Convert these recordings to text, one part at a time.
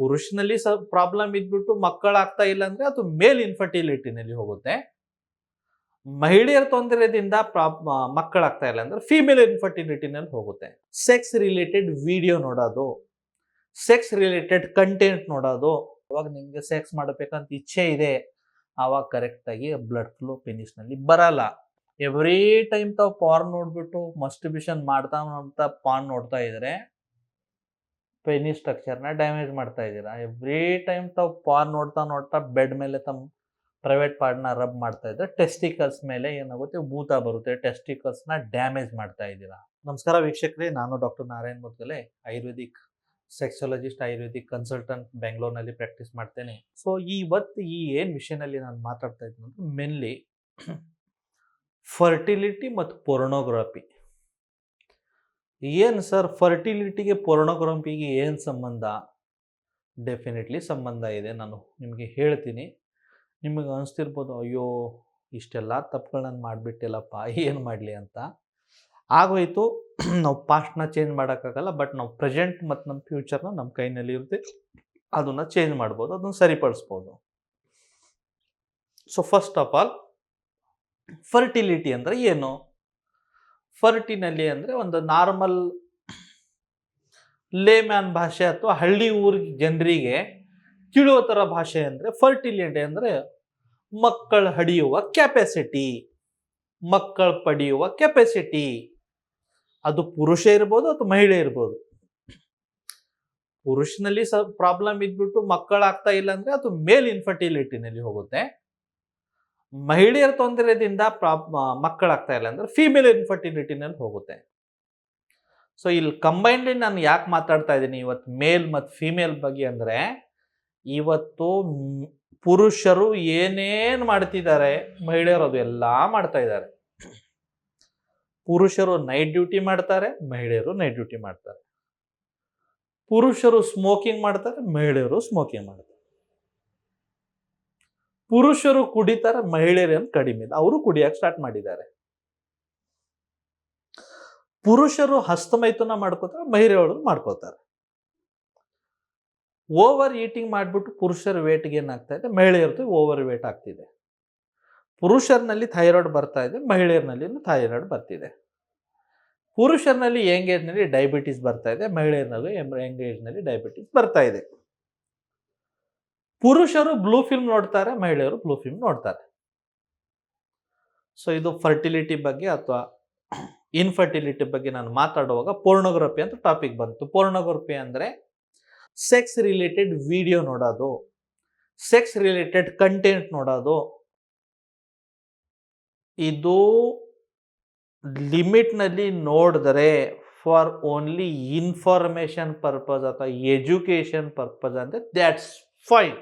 ಪುರುಷನಲ್ಲಿ ಸ ಪ್ರಾಬ್ಲಮ್ ಇದ್ಬಿಟ್ಟು ಮಕ್ಕಳಾಗ್ತಾ ಇಲ್ಲ ಅಂದ್ರೆ ಅದು ಮೇಲ್ ಇನ್ಫರ್ಟಿಲಿಟಿನಲ್ಲಿ ಹೋಗುತ್ತೆ. ಮಹಿಳೆಯರ ತೊಂದರೆದಿಂದ ಪ್ರಾಬ್ ಮಕ್ಕಳಾಗ್ತಾ ಇಲ್ಲ ಅಂದ್ರೆ ಫೀಮೇಲ್ ಇನ್ಫರ್ಟಿಲಿಟಿನಲ್ಲಿ ಹೋಗುತ್ತೆ. ಸೆಕ್ಸ್ ರಿಲೇಟೆಡ್ ವಿಡಿಯೋ ನೋಡೋದು. ಸೆಕ್ಸ್ ರಿಲೇಟೆಡ್ ಕಂಟೆಂಟ್ ನೋಡೋದು. ಅವಾಗ ನಿಮಗೆ ಸೆಕ್ಸ್ ಮಾಡಬೇಕಂತ ಇಚ್ಛೆ ಇದೆ. ಆವಾಗ ಕರೆಕ್ಟಾಗಿ ಬ್ಲಡ್ ಫ್ಲೋ ಪೆನಿಸ್ನಲ್ಲಿ ಬರಲ್ಲ. ಎವ್ರಿ ಟೈಮ್ ತಾವು ಪಾರ್ನ್ ನೋಡ್ಬಿಟ್ಟು ಮಸ್ಟಿಬ್ಯೂಷನ್ ಮಾಡ್ತಾ ಮಾಡ್ತಾ ಪಾರ್ನ್ ನೋಡ್ತಾ ಇದ್ರೆ ಪೆನಿ ಸ್ಟ್ರಕ್ಚರ್ನ ಡ್ಯಾಮೇಜ್ ಮಾಡ್ತಾ ಇದ್ದೀರಾ? ಎವ್ರಿ ಟೈಮ್ ತಾವು ಪಾರ್ ನೋಡ್ತಾ ನೋಡ್ತಾ ಬೆಡ್ ಮೇಲೆ ತಮ್ಮ ಪ್ರೈವೇಟ್ ಪಾರ್ಟ್ನ ರಬ್ ಮಾಡ್ತಾ ಇದ್ರೆ ಟೆಸ್ಟಿಕಲ್ಸ್ ಮೇಲೆ ಏನಾಗುತ್ತೆ, ಭೂತ ಬರುತ್ತೆ, ಟೆಸ್ಟಿಕಲ್ಸ್ನ ಡ್ಯಾಮೇಜ್ ಮಾಡ್ತಾ ಇದ್ದೀರಾ? ನಮಸ್ಕಾರ ವೀಕ್ಷಕರೇ, ನಾನು doctor Narayan Mudgale, Ayurvedic sexologist, Ayurvedic consultant ಬೆಂಗಳೂರಿನಲ್ಲಿ ಪ್ರಾಕ್ಟೀಸ್ ಮಾಡ್ತೇನೆ. ಸೊ ಇವತ್ತು ಈ ಏನು ವಿಷಯದಲ್ಲಿ ನಾನು ಮಾತಾಡ್ತಾ ಇದ್ದೀನಿ ಅಂದರೆ, ಮೆನ್ಲಿ ಫರ್ಟಿಲಿಟಿ ಮತ್ತು ಪೊರ್ನೋಗ್ರಫಿ. ಏನು ಸರ್ ಫರ್ಟಿಲಿಟಿಗೆ ಪೊರ್ಣೋಗ್ರಫಿಗೆ ಏನು ಸಂಬಂಧ? ಡೆಫಿನೆಟ್ಲಿ ಸಂಬಂಧ ಇದೆ, ನಾನು ನಿಮಗೆ ಹೇಳ್ತೀನಿ. ನಿಮಗೆ ಅನಿಸ್ತಿರ್ಬೋದು, ಅಯ್ಯೋ, ಇಷ್ಟೆಲ್ಲ ತಪ್ಪುಗಳನ್ನ ಮಾಡಿಬಿಟ್ಟಿಲ್ಲಪ್ಪ, ಏನು ಮಾಡಲಿ ಅಂತ? ಆಗೋಯ್ತು. ನಾವು ಪಾಸ್ಟ್ನ ಚೇಂಜ್ ಮಾಡೋಕ್ಕಾಗಲ್ಲ ಬಟ್ ನಾವು ಪ್ರೆಸೆಂಟ್ ಮತ್ತು ನಮ್ಮ ಫ್ಯೂಚರ್ನ ನಮ್ಮ ಕೈನಲ್ಲಿ ಇರುತ್ತೆ. ಅದನ್ನು ಚೇಂಜ್ ಮಾಡ್ಬೋದು, ಅದನ್ನು ಸರಿಪಡಿಸ್ಬೋದು. So first of all fertility ಅಂದರೆ ಏನು? ಫರ್ಟಿನಲ್ಲಿ ಅಂದರೆ ಒಂದು ನಾರ್ಮಲ್ ಲೇಮ್ಯಾನ್ ಭಾಷೆ ಅಥವಾ ಹಳ್ಳಿ ಊರಿಗೆ ಜನರಿಗೆ ತಿಳಿಯೋ ಥರ ಭಾಷೆ ಅಂದರೆ ಫರ್ಟಿಲಿಟಿ ಅಂದರೆ ಮಕ್ಕಳು ಹಡಿಯುವ ಕೆಪಾಸಿಟಿ ಮಕ್ಕಳು ಪಡೆಯುವ ಕೆಪಾಸಿಟಿ ಅದು ಪುರುಷ ಇರ್ಬೋದು ಅಥವಾ ಮಹಿಳೆ ಇರ್ಬೋದು. ಪುರುಷನಲ್ಲಿ ಸ ಪ್ರಾಬ್ಲಮ್ ಇದ್ಬಿಟ್ಟು ಮಕ್ಕಳಾಗ್ತಾ ಇಲ್ಲ ಅಂದರೆ ಅದು ಮೇಲ್ ಇನ್ಫರ್ಟಿಲಿಟಿನಲ್ಲಿ ಹೋಗುತ್ತೆ. ಮಹಿಳೆಯರ ತೊಂದರೆದಿಂದ ಪ್ರಾಬ್ ಮಕ್ಕಳಾಗ್ತಾ ಇಲ್ಲ ಅಂದ್ರೆ ಫಿಮೇಲ್ ಇನ್ಫರ್ಟಿಲಿಟಿನಲ್ಲಿ ಹೋಗುತ್ತೆ. ಸೊ ಇಲ್ಲಿ ಕಂಬೈನ್ಲಿ ನಾನು ಯಾಕೆ ಮಾತಾಡ್ತಾ ಇದ್ದೀನಿ ಇವತ್ತು ಮೇಲ್ ಮತ್ತು ಫೀಮೇಲ್ ಬಗ್ಗೆ ಅಂದರೆ, ಇವತ್ತು ಪುರುಷರು ಏನೇನು ಮಾಡ್ತಿದ್ದಾರೆ, ಮಹಿಳೆಯರು ಅದು ಎಲ್ಲ ಮಾಡ್ತಾ ಇದ್ದಾರೆ. ಪುರುಷರು ನೈಟ್ ಡ್ಯೂಟಿ ಮಾಡ್ತಾರೆ, ಮಹಿಳೆಯರು ನೈಟ್ ಡ್ಯೂಟಿ ಮಾಡ್ತಾರೆ. ಪುರುಷರು ಸ್ಮೋಕಿಂಗ್ ಮಾಡ್ತಾರೆ, ಮಹಿಳೆಯರು ಸ್ಮೋಕಿಂಗ್ ಮಾಡ್ತಾರೆ. ಪುರುಷರು ಕುಡಿತಾರೆ ಮಹಿಳೆಯರೇನು ಕಡಿಮೆ ಇದೆ ಅವರು ಕುಡಿಯಕ್ಕೆ ಸ್ಟಾರ್ಟ್ ಮಾಡಿದ್ದಾರೆ. ಪುರುಷರು ಹಸ್ತಮೈಥುನ ಮಾಡ್ಕೋತಾರೆ, ಮಹಿಳೆಯರು ಮಾಡ್ಕೋತಾರೆ. ಓವರ್ ಈಟಿಂಗ್ ಮಾಡಿಬಿಟ್ಟು ಪುರುಷರ ವೇಟ್ಗೆ ಏನಾಗ್ತಾ ಇದೆ? ಮಹಿಳೆಯರದ್ದು ಓವರ್ ವೇಟ್ ಆಗ್ತಿದೆ. ಪುರುಷರಲ್ಲಿ ಥೈರಾಯ್ಡ್ ಬರ್ತಾ ಇದೆ ಮಹಿಳೆಯರಲ್ಲಿ ಥೈರಾಯ್ಡ್ ಬರ್ತಿದೆ. ಪುರುಷರಲ್ಲಿ ಯಂಗ್ ಏಜ್ನಲ್ಲಿ ಡಯಾಬಿಟೀಸ್ ಬರ್ತಾ ಇದೆ, ಮಹಿಳೆಯರ್ನಲ್ಲೂ ಯಂಗ್ ಏಜ್ನಲ್ಲಿ ಡಯಾಬಿಟೀಸ್ ಬರ್ತಾ ಇದೆ. ಪುರುಷರು ಬ್ಲೂ ಫಿಲ್ಮ್ ನೋಡ್ತಾರೆ, ಮಹಿಳೆಯರು ಬ್ಲೂ ಫಿಲ್ಮ್ ನೋಡ್ತಾರೆ. ಸೊ ಇದು ಫರ್ಟಿಲಿಟಿ ಬಗ್ಗೆ ಅಥವಾ ಇನ್ಫರ್ಟಿಲಿಟಿ ಬಗ್ಗೆ ನಾನು ಮಾತಾಡುವಾಗ ಪೋರ್ನೋಗ್ರಫಿ ಅಂತ ಟಾಪಿಕ್ ಬಂತು. ಪೋರ್ನೋಗ್ರಫಿ ಅಂದರೆ ಸೆಕ್ಸ್ ರಿಲೇಟೆಡ್ ವಿಡಿಯೋ ನೋಡೋದು ಸೆಕ್ಸ್ ರಿಲೇಟೆಡ್ ಕಂಟೆಂಟ್ ನೋಡೋದು. ಇದು ಲಿಮಿಟ್ನಲ್ಲಿ ನೋಡಿದ್ರೆ ಫಾರ್ ಓನ್ಲಿ ಇನ್ಫಾರ್ಮೇಶನ್ ಪರ್ಪಸ್ ಅಥವಾ ಎಜುಕೇಷನ್ ಪರ್ಪಸ್ ಅಂದರೆ that's fine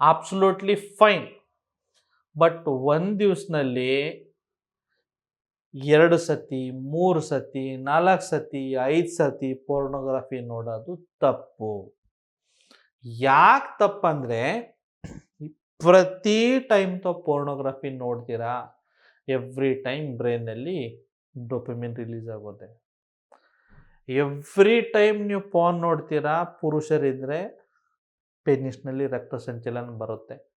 absolutely fine but ಒಂದು ದಿವಸನಲ್ಲಿ ಎರಡು ಸತಿ, ಮೂರು ಸತಿ, ನಾಲ್ಕು ಸತಿ, ಐದು ಸತಿ ಪೋರ್ನೋಗ್ರಫಿ ನೋಡೋದು ತಪ್ಪು. ಯಾಕೆ ತಪ್ಪಂದರೆ ಪ್ರತಿ ಟೈಮ್ ತ ಪೋರ್ನೋಗ್ರಫಿ ನೋಡ್ತೀರಾ ಎವ್ರಿ ಟೈಮ್ ಬ್ರೈನಲ್ಲಿ ಡೊಪಮಿನ್ ರಿಲೀಸ್ ಆಗುತ್ತೆ ಎವ್ರಿ ಟೈಮ್ ನೀವು ಪೋನ್ ನೋಡ್ತೀರಾ ಪುರುಷರಿದ್ದರೆ ಪೆನಿಸ್ನಲ್ಲಿ ರಕ್ತ ಸಂಚಲನ ಬರುತ್ತೆ.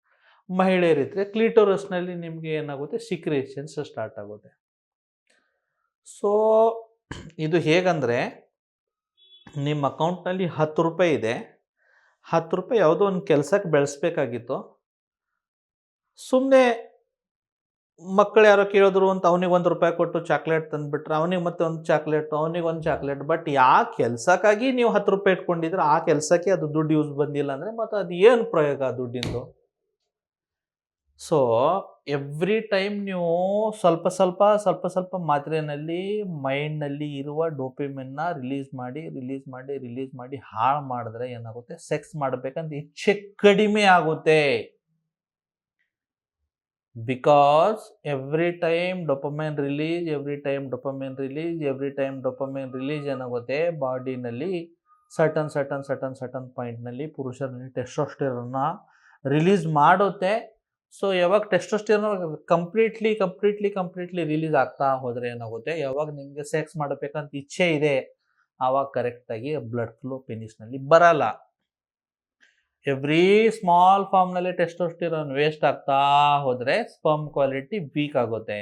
ಮಹಿಳೆಯರಿದ್ದರೆ ಕ್ಲೀಟೋರಸ್ನಲ್ಲಿ ನಿಮಗೆ ಏನಾಗುತ್ತೆ? ಸಿಕ್ರಿಯೇಷನ್ಸ್ ಸ್ಟಾರ್ಟ್ ಆಗುತ್ತೆ. ಸೊ, ಇದು ಹೇಗಂದರೆ, ನಿಮ್ಮ ಅಕೌಂಟ್ನಲ್ಲಿ ಹತ್ತು ರೂಪಾಯಿ ಇದೆ. ಹತ್ತು ರೂಪಾಯಿ ಯಾವುದೋ ಒಂದು ಕೆಲಸಕ್ಕೆ ಬೆಳೆಸ್ಬೇಕಾಗಿತ್ತು. ಸುಮ್ಮನೆ ಮಕ್ಕಳು ಯಾರೋ ಕೇಳಿದ್ರು ಅಂತ ಅವನಿಗೆ ಒಂದು ರೂಪಾಯಿ ಕೊಟ್ಟು ಚಾಕ್ಲೇಟ್ ತಂದುಬಿಟ್ರೆ ಅವನಿಗೆ ಮತ್ತೆ ಒಂದು ಚಾಕ್ಲೇಟ್, ಅವನಿಗೆ ಒಂದು ಚಾಕ್ಲೇಟ್. ಬಟ್ ಯಾವ ಕೆಲಸಕ್ಕಾಗಿ ನೀವು ಹತ್ತು ರೂಪಾಯಿ ಇಟ್ಕೊಂಡಿದ್ರೆ ಆ ಕೆಲಸಕ್ಕೆ ಅದು ದುಡ್ಡು ಯೂಸ್ ಬಂದಿಲ್ಲ ಅಂದರೆ ಮತ್ತು ಅದು ಏನು ಪ್ರಯೋಗ ಆ ದುಡ್ಡಿಂದು? ಸೊ ಎವ್ರಿ ಟೈಮ್ ನೀವು ಸ್ವಲ್ಪ ಸ್ವಲ್ಪ ಸ್ವಲ್ಪ ಸ್ವಲ್ಪ ಮಾತ್ರೆಯಲ್ಲಿ ಮೈಂಡ್ನಲ್ಲಿ ಇರುವ ಡೋಪಿಮೆನ್ನ ರಿಲೀಸ್ ಮಾಡಿ ರಿಲೀಸ್ ಮಾಡಿ ರಿಲೀಸ್ ಮಾಡಿ ಹಾಳು ಮಾಡಿದ್ರೆ ಏನಾಗುತ್ತೆ? ಸೆಕ್ಸ್ ಮಾಡಬೇಕಂತ ಇಚ್ಛೆ ಕಡಿಮೆ ಆಗುತ್ತೆ. Because every time dopamine release every time dopamine release every time dopamine release ಏನಾಗುತ್ತೆ? ಬಾಡಿನಲ್ಲಿ ಸಟನ್ ಸಟನ್ ಸಟನ್ ಸಟನ್ ಪಾಯಿಂಟ್ನಲ್ಲಿ ಪುರುಷರಲ್ಲಿ ಟೆಸ್ಟೋಸ್ಟಿರನ್ನ ರಿಲೀಸ್ ಮಾಡುತ್ತೆ. ಸೊ ಯಾವಾಗ testosterone completely completely completely release ಆಗ್ತಾ ಹೋದರೆ ಏನಾಗುತ್ತೆ? ಯಾವಾಗ ನಿಮಗೆ ಸೆಕ್ಸ್ ಮಾಡಬೇಕಂತ ಇಚ್ಛೆ ಇದೆ, ಆವಾಗ ಕರೆಕ್ಟಾಗಿ ಬ್ಲಡ್ ಫ್ಲೋ ಪೆನಿಸ್ನಲ್ಲಿ ಬರಲ್ಲ. ಎವ್ರಿ ಸ್ಮಾಲ್ ಫಾರ್ಮ್ನಲ್ಲಿ ಟೆಸ್ಟೋಸ್ಟಿರೋನ್ ವೇಸ್ಟ್ ಆಗ್ತಾ ಹೋದರೆ ಸ್ಪರ್ಮ್ ಕ್ವಾಲಿಟಿ ವೀಕ್ ಆಗುತ್ತೆ.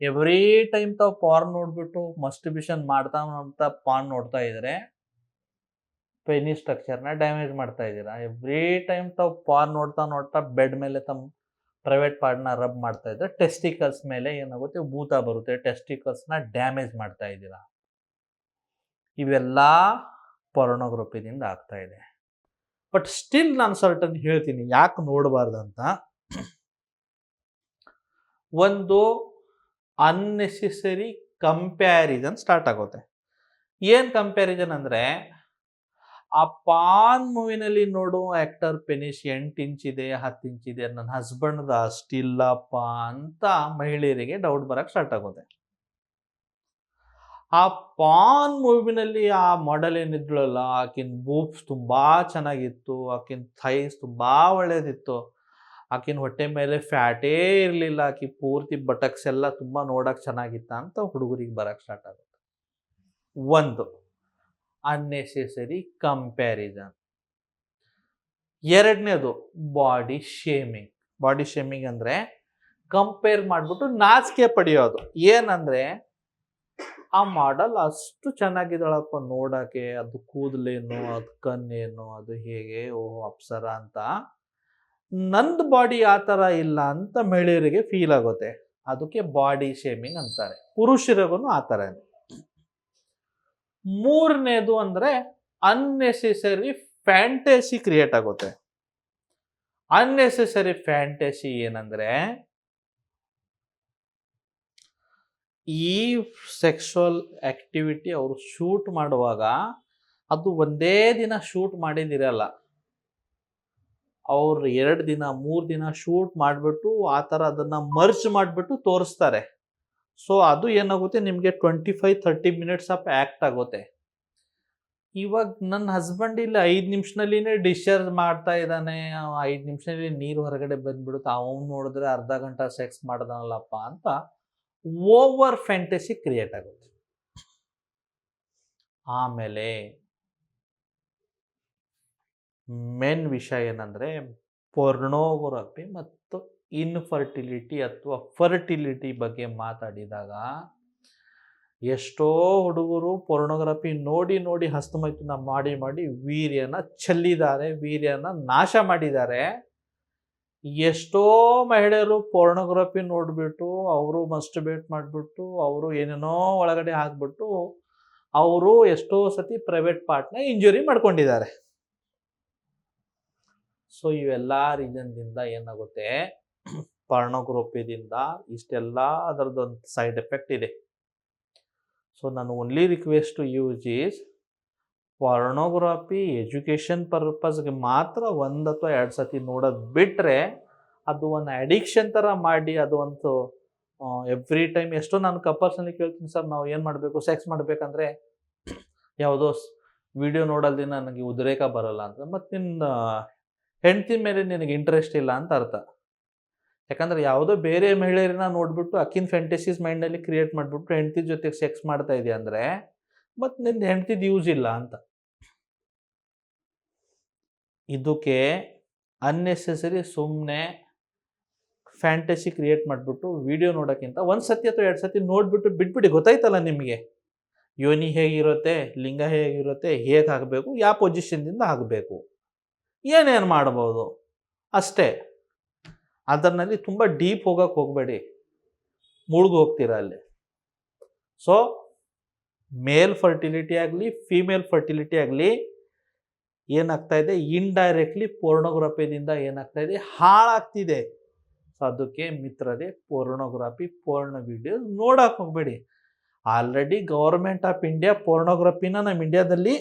ಎವ್ರಿ ಟೈಮ್ ತಾವು ಪಾರ್ನ್ ನೋಡ್ಬಿಟ್ಟು ಮಸ್ಟಿಬ್ಯೂಷನ್ ಮಾಡ್ತಾ ಮಾಡ್ತಾ ಪಾನ್ ನೋಡ್ತಾ ಇದ್ರೆ ಪೆನಿ ಸ್ಟ್ರಕ್ಚರ್ನ ಡ್ಯಾಮೇಜ್ ಮಾಡ್ತಾ ಇದ್ದೀರಾ. ಎವ್ರಿ ಟೈಮ್ ತಾವು ಪಾರ್ ನೋಡ್ತಾ ನೋಡ್ತಾ ಬೆಡ್ ಮೇಲೆ ತಮ್ಮ ಪ್ರೈವೇಟ್ ಪಾರ್ಟ್ನ ರಬ್ ಮಾಡ್ತಾ ಇದ್ರೆ ಟೆಸ್ಟಿಕಲ್ಸ್ ಮೇಲೆ ಏನಾಗುತ್ತೆ ಭೂತ ಬರುತ್ತೆ. ಟೆಸ್ಟಿಕಲ್ಸ್ನ ಡ್ಯಾಮೇಜ್ ಮಾಡ್ತಾ ಇದ್ದೀರಾ. ಇವೆಲ್ಲ ಪೊರ್ನೋಗ್ರಫಿದಿಂದ ಆಗ್ತಾ ಇದೆ. ಬಟ್ ಸ್ಟಿಲ್ ನಾನು ಸರ್ಟನ್ ಹೇಳ್ತೀನಿ, ಯಾಕೆ ನೋಡಬಾರ್ದಂತ? ಒಂದು ಅನ್ನೆಸೆಸರಿ ಕಂಪ್ಯಾರಿಸನ್ ಸ್ಟಾರ್ಟ್ ಆಗುತ್ತೆ. ಏನು ಕಂಪ್ಯಾರಿಸನ್ ಅಂದರೆ, ಆ ಪಾನ್ ಮೂವಿನಲ್ಲಿ ನೋಡು ಆ್ಯಕ್ಟರ್ ಪೆನಿಶ್ ಎಂಟು ಇಂಚ್ ಇದೆ, ಹತ್ತು ಇಂಚ್ ಇದೆ, ನನ್ನ ಹಸ್ಬೆಂಡ್ದ ಅಷ್ಟಿಲ್ಲಪ್ಪ ಅಂತ ಮಹಿಳೆಯರಿಗೆ ಡೌಟ್ ಬರಕ್ಕೆ ಸ್ಟಾರ್ಟ್ ಆಗುತ್ತೆ. ಆ ಪಾನ್ ಮೂವಿನಲ್ಲಿ ಆ ಮಾಡೆಲ್ ಏನಿದ್ಳಲ್ಲ ಆಕಿನ ಬೂಬ್ಸ್ ತುಂಬಾ ಚೆನ್ನಾಗಿತ್ತು, ಆಕಿನ ಥೈಸ್ ತುಂಬಾ ಒಳ್ಳೇದಿತ್ತು. ಆಕಿನ ಹೊಟ್ಟೆ ಮೇಲೆ ಫ್ಯಾಟೇ ಇರಲಿಲ್ಲ, ಆಕಿ ಪೂರ್ತಿ ಬಟಕ್ಸ್ ಎಲ್ಲ ತುಂಬಾ ನೋಡಕ್ ಚೆನ್ನಾಗಿತ್ತ ಅಂತ ಹುಡುಗರಿಗೆ ಬರಕ್ಕೆ ಸ್ಟಾರ್ಟ್ ಆಗುತ್ತೆ. ಒಂದು ಅನ್ನೆಸೆಸರಿ ಕಂಪ್ಯಾರಿಸನ್ ಎರಡನೇದು ಬಾಡಿ ಶೇಮಿಂಗ್ ಬಾಡಿ ಶೇಮಿಂಗ್ ಅಂದ್ರೆ ಕಂಪೇರ್ ಮಾಡಿಬಿಟ್ಟು ನಾಚಿಕೆ ಪಡೆಯೋದು. ಏನಂದ್ರೆ ಆ ಮಾಡಲ್ ಅಷ್ಟು ಚೆನ್ನಾಗಿದ್ದಾಳಪ್ಪ ನೋಡಕ್ಕೆ. ಅದು ಕೂದಲೇನು, ಅದು ಕನ್ನೇನು ಅದು ಹೇಗೆ ಓ ಅಪ್ಸರ ಅಂತ. ನಂದು ಬಾಡಿ ಆ ಥರ ಇಲ್ಲ ಅಂತ ಮಹಿಳೆಯರಿಗೆ ಫೀಲ್ ಆಗುತ್ತೆ. ಅದಕ್ಕೆ ಬಾಡಿ ಶೇಮಿಂಗ್ ಅಂತಾರೆ. ಪುರುಷರಿಗೂ ಆ ಥರನೇ ಮೂರನೇದು ಅಂದ್ರೆ ಅನ್ನೆಸೆಸರಿ ಫ್ಯಾಂಟಸಿ ಕ್ರಿಯೇಟ್ ಆಗುತ್ತೆ. ಅನ್ನೆಸೆಸರಿ ಫ್ಯಾಂಟಸಿ ಏನಂದ್ರೆ ಈ ಸೆಕ್ಸುವಲ್ ಆಕ್ಟಿವಿಟಿ ಅವರು ಶೂಟ್ ಮಾಡುವಾಗ ಅದು ಒಂದೇ ದಿನ ಶೂಟ್ ಮಾಡಿದಿರಲ್ಲ. ಅವ್ರು ಎರಡು ದಿನ, ಮೂರು ದಿನ ಶೂಟ್ ಮಾಡಿಬಿಟ್ಟು ಆ ಥರ ಅದನ್ನು ಮರ್ಜ್ ಮಾಡಿಬಿಟ್ಟು ತೋರಿಸ್ತಾರೆ. ಸೊ ಅದು ಏನಾಗುತ್ತೆ? ನಿಮಗೆ twenty five thirty minutes of act ಆಗುತ್ತೆ. ಇವಾಗ ನನ್ನ ಹಸ್ಬೆಂಡ್ ಇಲ್ಲಿ ಐದು ನಿಮಿಷನಲ್ಲಿನೇ ಡಿಸ್ಚಾರ್ಜ್ ಮಾಡ್ತಾ ಇದ್ದಾನೆ. ಐದು ನಿಮಿಷದಲ್ಲಿ ನೀರು ಹೊರಗಡೆ ಬಂದ್ಬಿಡುತ್ತೆ. ಅವನು ನೋಡಿದ್ರೆ ಅರ್ಧ ಗಂಟೆ ಸೆಕ್ಸ್ ಮಾಡ್ದಾನಲ್ಲಪ್ಪ ಅಂತ ಓವರ್ ಫ್ಯಾಂಟಸಿ ಕ್ರಿಯೇಟ್ ಆಗುತ್ತೆ. ಆಮೇಲೆ ಮೇನ್ ವಿಷಯ ಏನಂದ್ರೆ ಪೊರ್ನೋಗ್ರಫಿ ಮತ್ತು ಇನ್ಫರ್ಟಿಲಿಟಿ ಅಥವಾ ಫರ್ಟಿಲಿಟಿ ಬಗ್ಗೆ ಮಾತಾಡಿದಾಗ ಎಷ್ಟೋ ಹುಡುಗರು ಪೊರ್ನೋಗ್ರಫಿ ನೋಡಿ ನೋಡಿ ಹಸ್ತಮೈಥುನ ಮಾಡಿ ಮಾಡಿ ವೀರ್ಯನ ಚೆಲ್ಲಿದ್ದಾರೆ, ವೀರ್ಯನ ನಾಶ ಮಾಡಿದ್ದಾರೆ. ಎಷ್ಟೋ ಮಹಿಳೆಯರು ಪೋರ್ನೋಗ್ರಫಿ ನೋಡಿಬಿಟ್ಟು, ಅವರು ಮಸ್ಟ್ಬೇಟ್ ಮಾಡಿಬಿಟ್ಟು, ಅವರು ಏನೇನೋ ಒಳಗಡೆ ಹಾಕ್ಬಿಟ್ಟು, ಅವರು ಎಷ್ಟೋ ಸತಿ ಪ್ರೈವೇಟ್ ಪಾರ್ಟ್ನ ಇಂಜುರಿ ಮಾಡ್ಕೊಂಡಿದ್ದಾರೆ. ಸೊ ಇವೆಲ್ಲ ರೀಸನ್ದಿಂದ ಏನಾಗುತ್ತೆ? ಪರ್ಣೋಗ್ರಫಿದಿಂದ ಇಷ್ಟೆಲ್ಲ ಅದರದ್ದೊಂದು ಸೈಡ್ ಎಫೆಕ್ಟ್ ಇದೆ. ಸೊ ನಾನು only request use is pornography education ಪರ್ಪಸ್ಗೆ ಮಾತ್ರ ಒಂದು ಅಥವಾ ಎರಡು ಸತಿ ನೋಡೋದು ಬಿಟ್ಟರೆ ಅದು ಒಂದು ಅಡಿಕ್ಷನ್ ಥರ ಮಾಡಿ ಅದು ಒಂದು ಎವ್ರಿ ಟೈಮ್ ಎಷ್ಟೋ ನಾನು ಕಪಲ್ಸ್ನಲ್ಲಿ ಕೇಳ್ತೀನಿ ಸರ್ ನಾವು ಏನು ಮಾಡಬೇಕು ಸೆಕ್ಸ್ ಮಾಡಬೇಕಂದ್ರೆ ಯಾವುದೋ ವಿಡಿಯೋ ನೋಡಲ್ದಿ ನನಗೆ ಉದ್ರೇಕ ಬರಲ್ಲ ಅಂತ. ಮತ್ತು ನಿನ್ನ ಹೆಂಡತಿ ಮೇಲೆ ನಿನಗೆ ಇಂಟ್ರೆಸ್ಟ್ ಇಲ್ಲ ಅಂತ ಅರ್ಥ. ಯಾಕಂದ್ರೆ ಯಾವುದೋ ಬೇರೆ ಮಹಿಳೆಯರನ್ನ ನೋಡಿಬಿಟ್ಟು ಅಕ್ಕಿನ ಫ್ಯಾಂಟಸೀಸ್ ಮೈಂಡಲ್ಲಿ ಕ್ರಿಯೇಟ್ ಮಾಡಿಬಿಟ್ಟು ಹೆಂಡತಿ ಜೊತೆಗೆ ಸೆಕ್ಸ್ ಮಾಡ್ತಾ ಇದೆಯಾ ಅಂದರೆ ಮತ್ತು ನಿನ್ನ ಹೆಂಡ್ತಿದ್ ಯೂಸ್ ಇಲ್ಲ ಅಂತ. ಇದಕ್ಕೆ ಅನ್ನೆಸೆಸರಿ ಸುಮ್ಮನೆ ಫ್ಯಾಂಟಸಿ ಕ್ರಿಯೇಟ್ ಮಾಡಿಬಿಟ್ಟು ವಿಡಿಯೋ ನೋಡೋಕ್ಕಿಂತ ಒಂದು ಸತಿ ಅಥವಾ ಎರಡು ಸತಿ ನೋಡಿಬಿಟ್ಟು ಬಿಟ್ಬಿಡಿ, ಗೊತ್ತಾಯ್ತಲ್ಲ ನಿಮಗೆ. ಯೋನಿ ಹೇಗಿರುತ್ತೆ, ಲಿಂಗ ಹೇಗಿರುತ್ತೆ, ಹೇಗೆ ಆಗಬೇಕು ಯಾವ ಪೊಸಿಷನ್ದಿಂದ ಆಗಬೇಕು. ಏನೇನು ಮಾಡ್ಬೋದು? ಅಷ್ಟೇ. ಅದರಲ್ಲಿ ತುಂಬ ಡೀಪ್ ಹೋಗಕ್ಕೆ ಹೋಗಬೇಡಿ. ಮುಳುಗು ಹೋಗ್ತೀರ ಅಲ್ಲಿ. ಸೊ ಮೇಲ್ ಫರ್ಟಿಲಿಟಿ ಆಗಲಿ ಫಿಮೇಲ್ ಫರ್ಟಿಲಿಟಿ ಆಗಲಿ ಏನಾಗ್ತಾ ಇದೆ? ಇಂಡೈರೆಕ್ಟ್ಲಿ ಪೋರ್ನೋಗ್ರಫಿದಿಂದ ಏನಾಗ್ತಾ ಇದೆ? ಹಾಳಾಗ್ತಿದೆ. ಅದಕ್ಕೆ ಮಿತ್ರರೇ ಪೋರ್ನೋಗ್ರಫಿ ಪೋರ್ಣ ವಿಡಿಯೋ ನೋಡಕ್ಕೆ ಹೋಗಬೇಡಿ. ಆಲ್ರೆಡಿ ಗೌರ್ಮೆಂಟ್ ಆಫ್ ಇಂಡಿಯಾ ಪೋರ್ನೋಗ್ರಫಿನ ನಮ್ಮ ಇಂಡಿಯಾದಲ್ಲಿ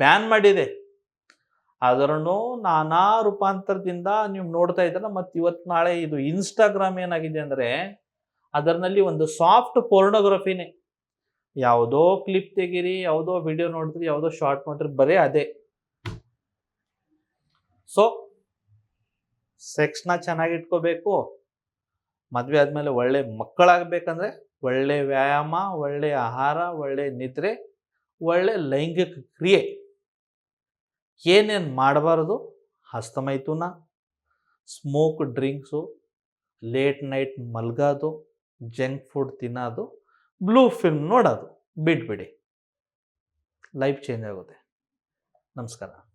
ಬ್ಯಾನ್ ಮಾಡಿದೆ. ಅದರನ್ನು ನಾನಾ ರೂಪಾಂತರದಿಂದ ನೀವು ನೋಡ್ತಾ ಇದ್ದೀರ ಮತ್ತು ಇವತ್ತು ನಾಳೆ ಇದು ಇನ್ಸ್ಟಾಗ್ರಾಮ್ ಏನಾಗಿದೆ ಅಂದರೆ ಅದರಲ್ಲಿ ಒಂದು ಸಾಫ್ಟ್ ಪೋರ್ನೋಗ್ರಫಿನೇ ಯಾವುದೋ ಕ್ಲಿಪ್ ತೆಗೀರಿ, ಯಾವುದೋ ವಿಡಿಯೋ ನೋಡಿದ್ರಿ, ಯಾವುದೋ ಶಾರ್ಟ್ ನೋಡ್ರಿ ಬರೀ ಅದೇ. ಸೊ ಸೆಕ್ಸ್ನ ಚೆನ್ನಾಗಿಟ್ಕೋಬೇಕು ಮದುವೆ ಆದಮೇಲೆ ಒಳ್ಳೆ ಮಕ್ಕಳಾಗಬೇಕಂದ್ರೆ ಒಳ್ಳೆ ವ್ಯಾಯಾಮ, ಒಳ್ಳೆ ಆಹಾರ, ಒಳ್ಳೆ ನಿದ್ರೆ, ಒಳ್ಳೆ ಲೈಂಗಿಕ ಕ್ರಿಯೆ. ಏನೇನು ಮಾಡಬಾರ್ದು? ಹಸ್ತಮೈಥುನ ಸ್ಮೋಕ್ ಡ್ರಿಂಕ್ಸು ಲೇಟ್ ನೈಟ್ ಮಲ್ಗೋದು ಜಂಕ್ ಫುಡ್ ತಿನ್ನೋದು ಬ್ಲೂ ಫಿಲ್ಮ್ ನೋಡೋದು. ಬಿಟ್ಬಿಡಿ ಲೈಫ್ ಚೇಂಜ್ ಆಗುತ್ತೆ. ನಮಸ್ಕಾರ.